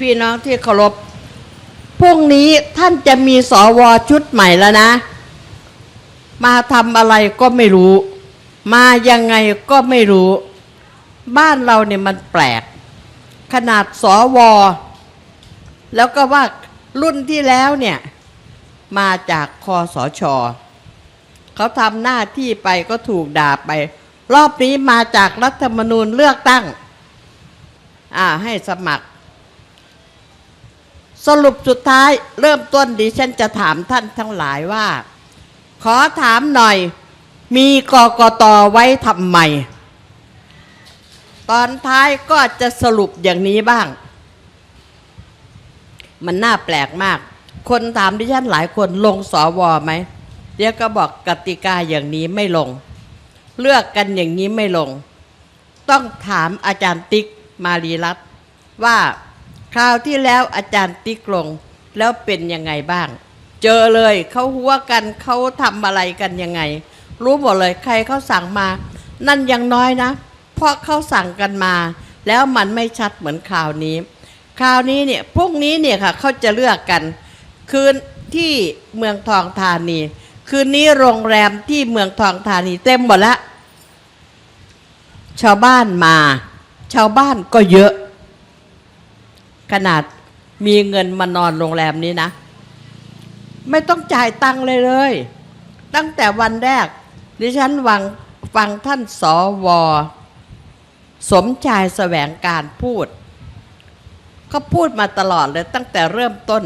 พี่น้องที่เคารพพรุ่งนี้ท่านจะมีสวชุดใหม่แล้วนะ มาทำอะไรก็ไม่รู้ มายังไงก็ไม่รู้ บ้านเราเนี่ยมันแปลก ขนาดสว แล้วก็ว่ารุ่นที่แล้วเนี่ย มาจากคอสชเขาทำหน้าที่ไปก็ถูกด่าไป รอบนี้มาจากรัฐธรรมนูญเลือกตั้ง อ่าให้สมัคร สรุปสุดท้ายเริ่มต้นดิฉันจะถามท่านทั้งหลายว่า ขอถามหน่อย มีกกตไว้ทำไม ตอนท้ายก็จะสรุปอย่างนี้บ้าง มันน่าแปลกมาก คนถามดิฉันหลายคนลงสอวอไหมเดี๋ยวก็บอกกติกาอย่างนี้ไม่ลง เลือกกันอย่างนี้ไม่ลง ต้องถามอาจารย์ติ๊กมารีรัตว่า คราวที่แล้วอาจารย์ติ๊กลงแล้วเป็นยังไงบ้าง เจอเลยเขาหัวกันเขาทำอะไรกันยังไง รู้หมดเลยใครเขาสั่งมา นั่นยังน้อยนะ เพราะเขาสั่งกันมา แล้วมันไม่ชัดเหมือนคราวนี้ คราวนี้เนี่ยพรุ่งนี้เนี่ยค่ะเขาจะเลือกกัน คืนที่เมืองทองธานี คืนนี้โรงแรมที่เมืองทองธานีเต็มหมดละชาวบ้านมา ชาวบ้านก็เยอะ ขนาดมีเงินมานอนโรงแรมนี้นะ ไม่ต้องจ่ายตังค์เลยเลย ตั้งแต่วันแรก ดิฉันวังฟังท่านสวสมชายแสวงการพูดเขาพูดมาตลอดเลยตั้งแต่เริ่มต้น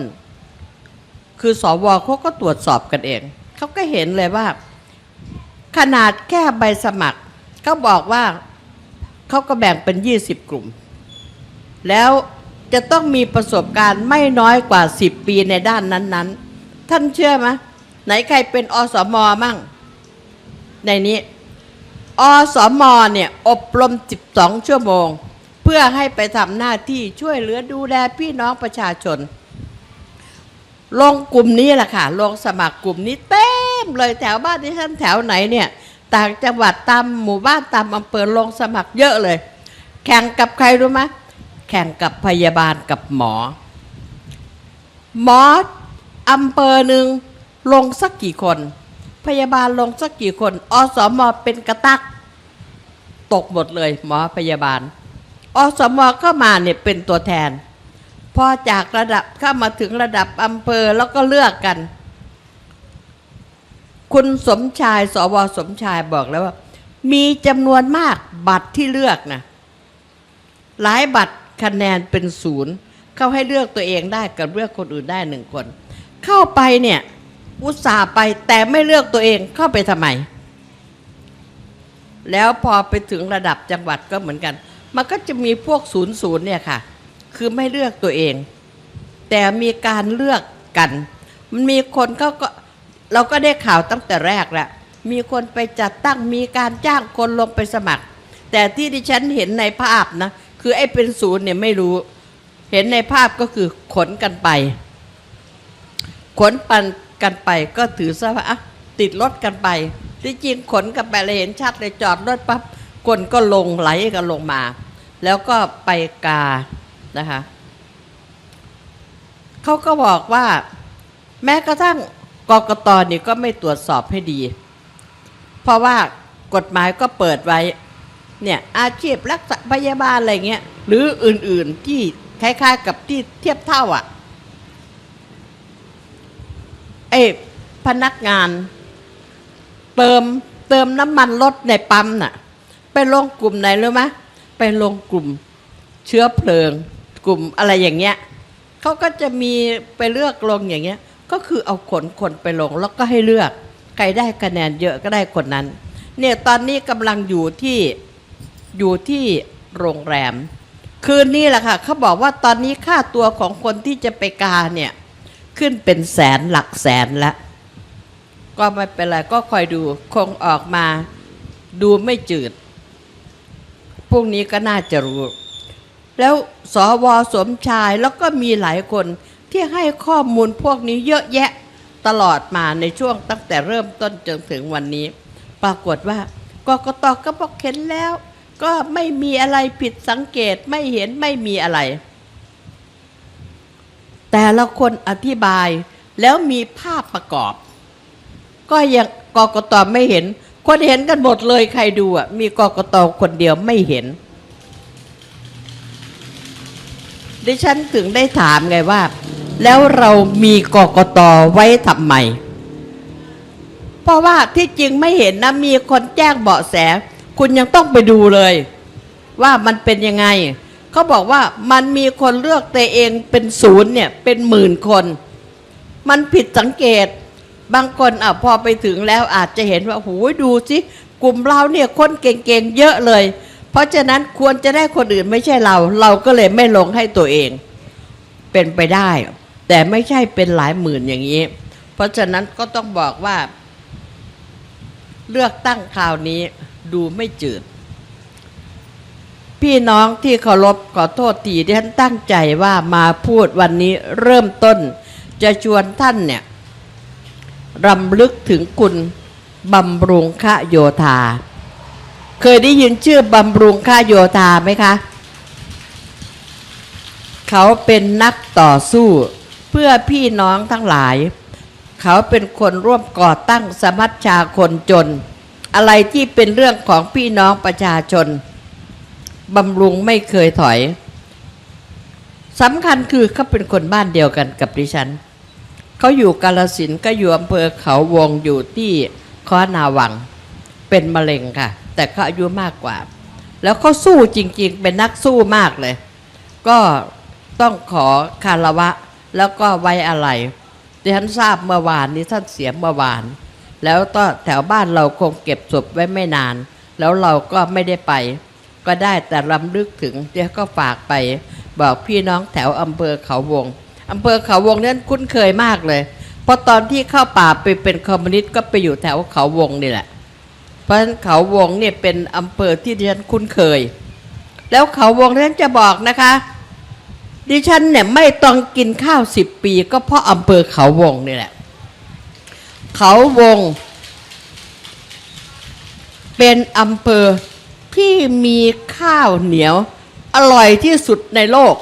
คือสวเขาก็ตรวจสอบกันเอง เขาก็เห็นเลยว่า ขนาดแค่ใบสมัครเขาบอกว่าเขาก็แบ่งเป็น 20 กลุ่ม แล้ว จะต้องมีประสบการณ์ไม่น้อยกว่า 10 ปีในด้านนั้น ๆ ท่านเชื่อไหมไหนใครเป็นอสมมั่ง ในนี้ อสมเนี่ยอบรม 12 ชั่วโมง เพื่อให้ไปทำหน้าที่ช่วยเหลือดูแลพี่น้องประชาชน ลงกลุ่มนี้แหละค่ะ ลงสมัครกลุ่มนี้เต็มเลยแถวบ้านที่ท่านแถวไหนเนี่ย ต่างจังหวัดตามหมู่บ้านตามอำเภอลงสมัครเยอะเลย แข่งกับใครรู้ไหม ข่งกับพยาบาลกับหมอ หมออำเภอหนึ่งลงสักกี่คน พยาบาลลงสักกี่คน อสมเป็นกระตัก ตกหมดเลยหมอพยาบาล อสมเข้ามาเนี่ยเป็นตัวแทน พอจากระดับเข้ามาถึงระดับอำเภอแล้วก็เลือกกัน คุณสมชาย สวสมชายบอกแล้วว่า มีจำนวนมากบัตรที่เลือกนะหลายบัตร คะแนนเป็นศูนย์เขาให้เลือกตัวเองได้กับเลือกคนอื่นได้หนึ่งคน เข้าไปเนี่ย อุตส่าห์ไปแต่ไม่เลือกตัวเองเข้าไปทำไม แล้วพอไปถึงระดับจังหวัดก็เหมือนกัน มันก็จะมีพวกศูนย์ศูนย์เนี่ยค่ะ คือไม่เลือกตัวเอง แต่มีการเลือกกัน มันมีคนเขาก็เราก็ได้ข่าวตั้งแต่แรกแล้วมีคนไปจัดตั้งมีการจ้างคนลงไปสมัคร แต่ที่ดิฉันเห็นในภาพนะ คือไอ้เป็นศูนย์เนี่ยไม่รู้ เห็นในภาพก็คือขนกันไป ขนปันกันไปก็ถือซะว่าติดรถกันไป ที่จริงขนกันไปเลยเห็นชัดเลยจอดรถปั๊บคนก็ลงไหลกันลงมา แล้วก็ไปกานะคะเขาก็บอกว่า แม้กระทั่งกกตนี่ก็ไม่ตรวจสอบให้ดี เพราะว่ากฎหมายก็เปิดไว้ เนี่ยอาชีพรักษาพยาบาลอะไรเงี้ยหรืออื่นๆที่คล้ายๆกับที่เทียบเท่าอะ่ะไอ้พนักงาน เติมเติมน้ำมันรถในปั๊มน่ะ ไปลงกลุ่มไหนรู้ไหมไปลงกลุ่มเชื้อเพลิง กลุ่มอะไรอย่างเงี้ยเขาก็จะมีไปเลือกลงอย่างเงี้ย ก็คือเอาขนคนไปลงแล้วก็ให้เลือก ใครได้คะแนนเยอะก็ได้คนนั้น เนี่ยตอนนี้กำลังอยู่ที่ อยู่ที่โรงแรม คืนนี้แหละค่ะเขาบอกว่าตอนนี้ค่าตัวของคนที่จะไปกาเนี่ย ขึ้นเป็นแสนหลักแสนล้วก็ไม่เป็นไร ก็คอยดูคงออกมาดูไม่จืดพรุ่งนี้ก็น่าจะรู้ แล้วสวสมชายแล้วก็มีหลายคนที่ให้ข้อมูลพวกนี้เยอะแยะตลอดมาในช่วงตั้งแต่เริ่มต้นจนถึงวันนี้ ปรากฏว่า กกตก็บอกเห็นแล้ว ก็ไม่มีอะไรผิดสังเกตไม่เห็นไม่มีอะไร แต่ละคนอธิบายแล้วมีภาพประกอบ ก็ยังกกตไม่เห็น คนเห็นกันหมดเลยใครดูอะ มีกกตคนเดียวไม่เห็น ดิฉันถึงได้ถามไงว่า แล้วเรามีกกตไว้ทำไม เพราะว่าที่จริงไม่เห็นนะมีคนแจ้งเบาะแส คุณยังต้องไปดูเลย ว่ามันเป็นยังไง เขาบอกว่ามันมีคนเลือกตัวเองเป็นศูนย์เนี่ยเป็นหมื่นคน มันผิดสังเกต บางคนอะพอไปถึงแล้วอาจจะเห็นว่าโอ้ยดูสิกลุ่มเราเนี่ยคนเก่งๆเยอะเลย เพราะฉะนั้นควรจะได้คนอื่นไม่ใช่เรา เราก็เลยไม่ลงให้ตัวเอง เป็นไปได้ แต่ไม่ใช่เป็นหลายหมื่นอย่างนี้ เพราะฉะนั้นก็ต้องบอกว่า เลือกตั้งคราวนี้ ดูไม่จืด พี่น้องที่เคารพขอโทษทีที่ท่านตั้งใจว่ามาพูดวันนี้เริ่มต้น จะชวนท่านเนี่ยรำลึกถึงคุณบำรุงคะโยธา เคยได้ยินชื่อบำรุงค่าโยธาไหมคะ เขาเป็นนักต่อสู้เพื่อพี่น้องทั้งหลาย เขาเป็นคนร่วมก่อตั้งสมัชชาคนจน อะไรที่เป็นเรื่องของพี่น้องประชาชนบำรุงไม่เคยถอยสำคัญคือเขาเป็นคนบ้านเดียวกันกับดิฉัน เขาอยู่กาลสินก็อยู่อำเภอเขาวงอยู่ที่ค้อนาวัง เป็นมะเร็งค่ะ แต่เขาอายุมากกว่า แล้วเขาสู้จริงๆ เป็นนักสู้มากเลย ก็ต้องขอคารวะ แล้วก็ไว้อะไรที่ฉันทราบเมื่อวานนี้ท่านเสียเมื่อวาน แล้วก็แถวบ้านเราคงเก็บศพไว้ไม่นาน แล้วเราก็ไม่ได้ไป ก็ได้แต่รำลึกถึงเดี๋ยวก็ฝากไป บอกพี่น้องแถวอำเภอเขาวงอำเภอเขาวงนั้นคุ้นเคยมากเลย เพราะตอนที่เข้าป่าไปเป็นคอมมิวนิสต์ก็ไปอยู่แถวเขาวงนี่แหละ เพราะฉะนั้นเขาวงเนี่ยเป็นอำเภอที่ดิฉันคุ้นเคย แล้วเขาวงดิฉันจะบอกนะคะ ดิฉันเนี่ยไม่ต้องกินข้าวสิบปี ก็เพราะอำเภอเขาวงนี่แหละ เขาวง เป็นอำเภอที่มีข้าวเหนียว อร่อยที่สุดในโลก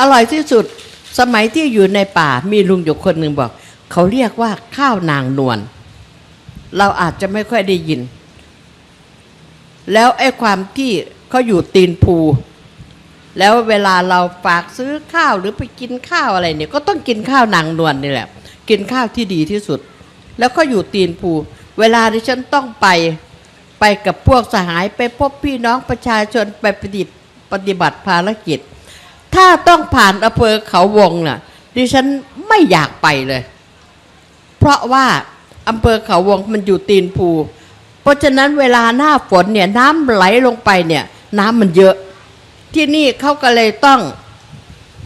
อร่อยที่สุดสมัยที่อยู่ในป่ามีลุงอยู่คนหนึ่งบอก เขาเรียกว่าข้าวนางนวลเราอาจจะไม่ค่อยได้ยิน แล้วไอ้ความที่เขาอยู่ตีนภู แล้วเวลาเราฝากซื้อข้าวหรือไปกินข้าวอะไรเนี่ย ก็ต้องกินข้าวนางนวลนี่แหละ กินข้าวที่ดีที่สุด แล้วก็อยู่ตีนภูเวลาที่ฉันต้องไปไปกับพวกสหายไปพบพี่น้องประชาชนไปปฏิปฏิบัติภารกิจ ถ้าต้องผ่านอำเภอเขาวงน่ะ ดิฉันไม่อยากไปเลย เพราะว่าอำเภอเขาวงมันอยู่ตีนภู เพราะฉะนั้นเวลาหน้าฝนเนี่ยน้ำไหลลงไปเนี่ย น้ำมันเยอะ ที่นี่เขาก็เลยต้อง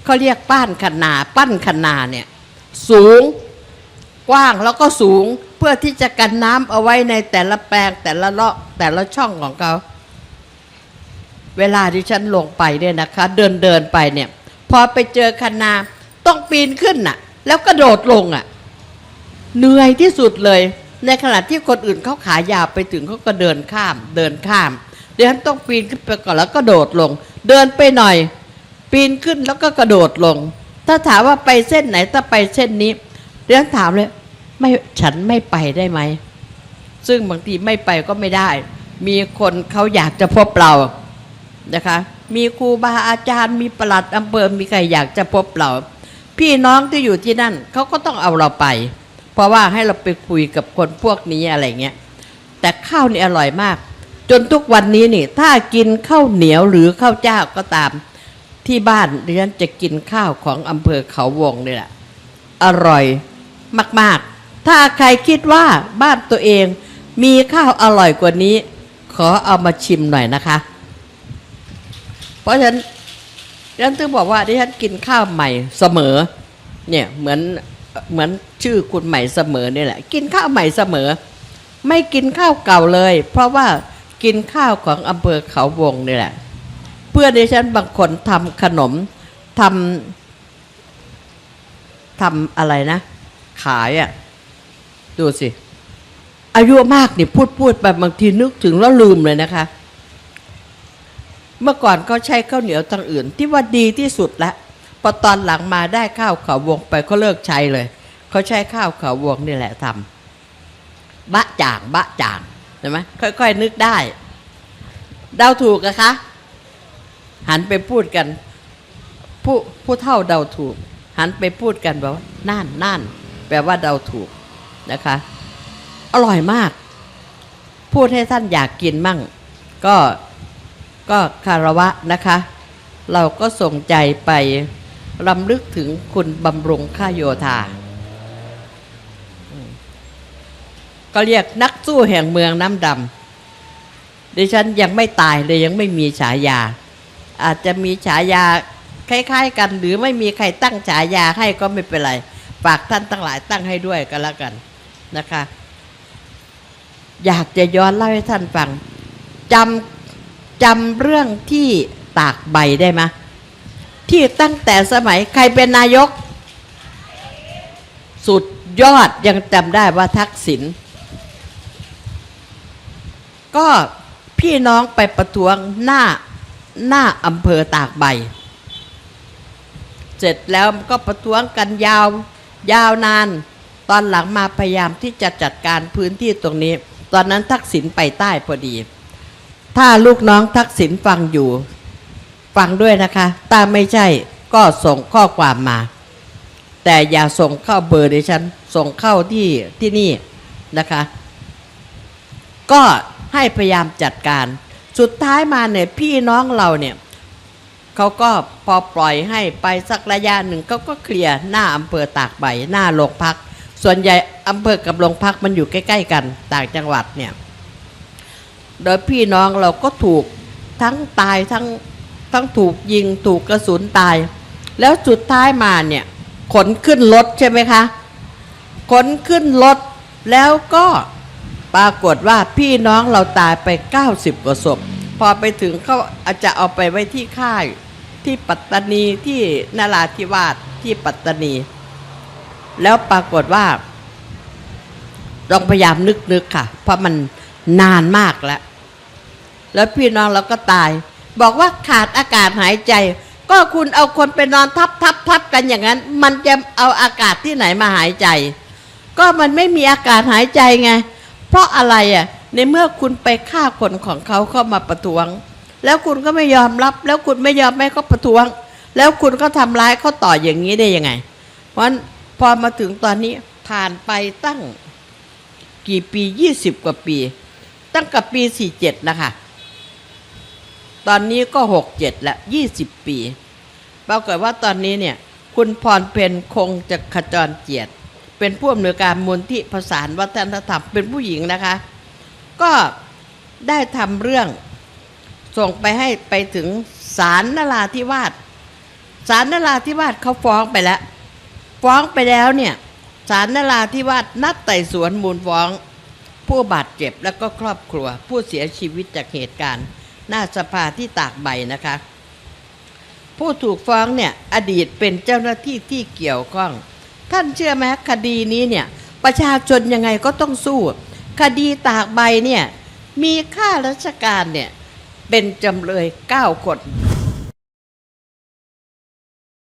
เขาเรียกป้านขนา ปั้นขนาเนี่ย สูง กว้างแล้วก็สูงเพื่อที่จะกันน้ำเอาไว้ในแต่ละแปลงแต่ละเลาะแต่ละช่องของเขาเวลาที่ฉันลงไปเนี่ยนะคะ เดินเดินไปเนี่ย พอไปเจอคันาต้องปีนขึ้นน่ะ แล้วกระโดดลงอะ เหนื่อยที่สุดเลย ในขณะที่คนอื่นเขาขายาวไปถึงเขาก็เดินข้าม เดินข้ามเดี๋ยวฉันต้องปีนขึ้นไปก่อนแล้วก็โดดลง เดินไปหน่อย ปีนขึ้นแล้วก็กระโดดลง ถ้าถามว่าไปเส้นไหนถ้าไปเส้นนี้ เดี๋ยวถามเลย ไม่ฉันไม่ไปได้ไหม ซึ่งบางทีไม่ไปก็ไม่ได้ มีคนเขาอยากจะพบเรานะคะ มีครูบาอาจารย์ มีประหลัดอำเภอมีใครอยากจะพบเรา พี่น้องที่อยู่ที่นั่นเขาก็ต้องเอาเราไป เพราะว่าให้เราไปคุยกับคนพวกนี้อะไรเงี้ยแต่ข้าวนี่อร่อยมาก จนทุกวันนี้นี่ ถ้ากินข้าวเหนียวหรือข้าวเจ้าก็ตามที่บ้านดิฉันจะกินข้าวของอำเภอเขาวงนี่แหละอร่อย มาก ๆ ถ้าใครคิดว่าบ้านตัวเองมีข้าวอร่อยกว่านี้ ขอเอามาชิมหน่อยนะคะ เพราะฉะนั้นดิฉันถึงบอกว่าดิฉันกินข้าวใหม่เสมอ เนี่ยเหมือนเหมือนชื่อคุณใหม่เสมอนี่แหละ กินข้าวใหม่เสมอ ไม่กินข้าวเก่าเลย เพราะว่ากินข้าวของอำเภอเขาวงนี่แหละ เพื่อนดิฉันบางคนทำขนมทำทำอะไรนะ ขายอะ่ะ ดูสิ อายุมากเนี่ยพูดพูดไปบางทีนึกถึงแล้วลืมเลยนะคะ เมื่อก่อนเขาใช้ข้าวเหนียวทางอื่น ที่ว่าดีที่สุดละพอตอนหลังมาได้ข้าวขาววงไปเขาเลิกใช้เลยเขาใช้ข้าวขาววงนี่แหละทำบะจ่างบะจ่างเห็นไหมค่อย ๆ นึกได้เดาถูกอะคะ หันไปพูดกัน ผู้ผู้เท่าเดาถูก หันไปพูดกันแบบว่าน่านน่าน ปลว่าเดาถูกนะคะ อร่อยมาก พูดให้ท่านอยากกินมั่ง ก็ก็คารวะนะคะ เราก็ส่งใจไปรำลึกถึงคุณบำรุงข้าโยธา ก็เรียกนักสู้แห่งเมืองน้ำดำดิฉันยังไม่ตายเลยยังไม่มีฉายา อาจจะมีฉายาคล้ายๆกัน หรือไม่มีใครตั้งฉายาให้ก็ไม่เป็นไร ฝากท่านทั้งหลายตั้งให้ด้วยก็แล้วกันนะคะ อยากจะย้อนเล่าให้ท่านฟังจำจำเรื่องที่ตากใบได้ไหมที่ตั้งแต่สมัยใครเป็นนายก สุดยอดยังจำได้ว่าทักษิณก็พี่น้องไปประท้วงหน้าหน้าอำเภอตากใบ เสร็จแล้วก็ประท้วงกันยาว ยาวนาน ตอนหลังมาพยายามที่จะจัดการพื้นที่ตรงนี้ ตอนนั้นทักษิณไปใต้พอดี ถ้าลูกน้องทักษิณฟังอยู่ ฟังด้วยนะคะถ้าไม่ใช่ก็ส่งข้อความมา แต่อย่าส่งเข้าเบอร์ดิฉัน ส่งเข้าที่ที่นี่นะคะ ก็ให้พยายามจัดการ สุดท้ายมาเนี่ยพี่น้องเราเนี่ย เขาก็พอปล่อยให้ไปสักระยะหนึ่งเขาก็เคลียร์หน้าอำเภอตากใบหน้าโรงพัก ส่วนใหญ่อำเภอกับโรงพักมันอยู่ใกล้ ๆ กันต่างจังหวัดเนี่ย โดยพี่น้องเราก็ถูกทั้งตายทั้งทั้งถูกยิงถูกกระสุนตาย แล้วสุดท้ายมาเนี่ยขนขึ้นรถใช่ไหมคะขนขึ้นรถแล้วก็ปรากฏว่าพี่น้องเราตายไป 90 กว่าศพ พอไปถึงเขาอาจจะเอาไปไว้ที่ค่าย ที่ปัตตานีที่นาราธิวาสที่ปัตตานี แล้วปรากฏว่าลองพยายามนึกๆค่ะ เพราะมันนานมากแล้ว แล้วพี่น้องเราก็ตาย บอกว่าขาดอากาศหายใจ ก็คุณเอาคนไปนอนทับทับทับกันอย่างนั้น มันจะเอาอากาศที่ไหนมาหายใจ ก็มันไม่มีอากาศหายใจไง เพราะอะไรอะ ในเมื่อคุณไปฆ่าคนของเขาเข้ามาประท้วง แล้วคุณก็ไม่ยอมรับ แล้วคุณไม่ยอมให้เขาประท้วง แล้วคุณก็ทำร้ายเขาต่ออย่างนี้ได้ยังไง เพราะฉะนั้นพอมาถึงตอนนี้ผ่านไปตั้งกี่ปียี่สิบกว่าปี ตั้งกับปีสี่เจ็ดนะคะตอนนี้ก็หกเจ็ดละยี่สิบปีปรากฏว่าตอนนี้เนี่ย คุณพรเพนคงจะขจรเจียรติเป็นผู้อำนวยการมูลที่ประสานวัฒนธรรมเป็นผู้หญิงนะคะ ก็ได้ทำเรื่องส่งไปให้ไปถึงศาลนราธิวาสศาลนราธิวาสเขาฟ้องไปแล้ว ฟ้องไปแล้วเนี่ยศาลนราธิวาสนัดไต่สวนมูลฟ้อง ผู้บาดเจ็บแล้วก็ครอบครัว ผู้เสียชีวิตจากเหตุการณ์ หน้าสภาที่ตากใบนะคะ ผู้ถูกฟ้องเนี่ยอดีตเป็นเจ้าหน้าที่ที่เกี่ยวข้อง ท่านเชื่อไหมคดีนี้เนี่ยประชาชนยังไงก็ต้องสู้ คดีตากใบเนี่ยมีข้าราชการเนี่ยเป็นจำเลย 9 คน